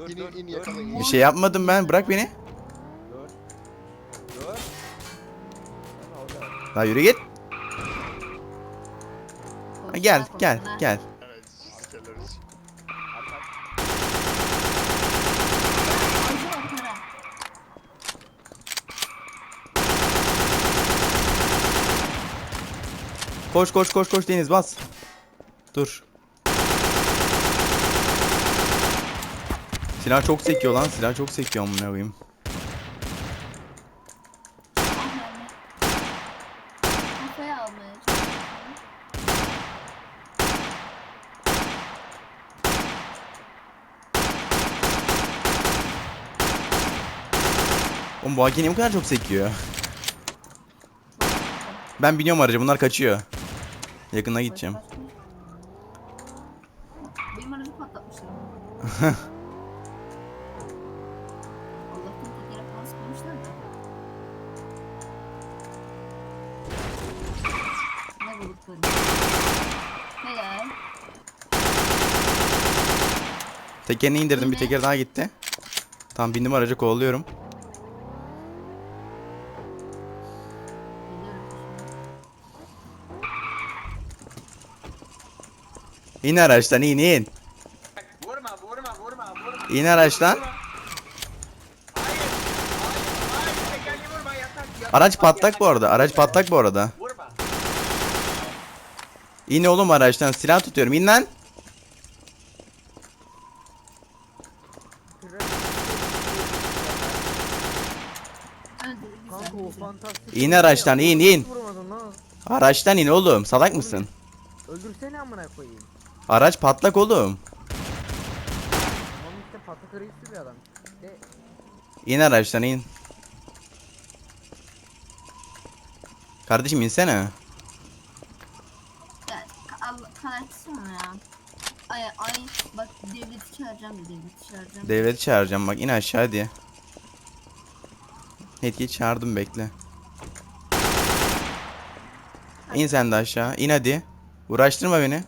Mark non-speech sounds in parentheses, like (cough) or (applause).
dur İn, dur. in, dur. Bir şey yapmadım ben. Bırak beni. Dur. Dur. Daha yürü git. Ha, gel gel gel. Evet. Koş koş koş koş Deniz bas. Dur. Silah çok sekiyor lan. Silah çok sekiyor amına koyayım. Kafaya almaya. Oğlum bu AK niye bu kadar çok sekiyor? Ben biniyorum araca bunlar kaçıyor. Yakına gideceğim. Benim aracı patlatmışlar. (laughs) Böyle? Helal. Tekerini indirdim bir teker daha gitti. Tam bindim araca kovalıyorum. İn araçtan in in. Vurma vurma vurma vurma. İn araçtan. Hayır. Hayır. Hayır. Vurma yatak. yatak. Araç patlak yatak. bu arada. Araç patlak bu arada. İn oğlum araçtan silah tutuyorum. İn lan. Kanka o fantastik. İn araçtan in in. Vurmadın lan. Araçtan in oğlum. Salak mısın? Öldürsene amına koyayım. Araç patlak oğlum. Tamam işte patlak arayısı bir adam. De İn araçtan in. Kardeşim insene. Ay ay bak devleti çağıracağım devleti çağıracağım. Devleti çağıracağım bak in aşağı diye. Netkiyi çağırdım bekle. İn sen de aşağı. İn hadi. Uğraştırma beni.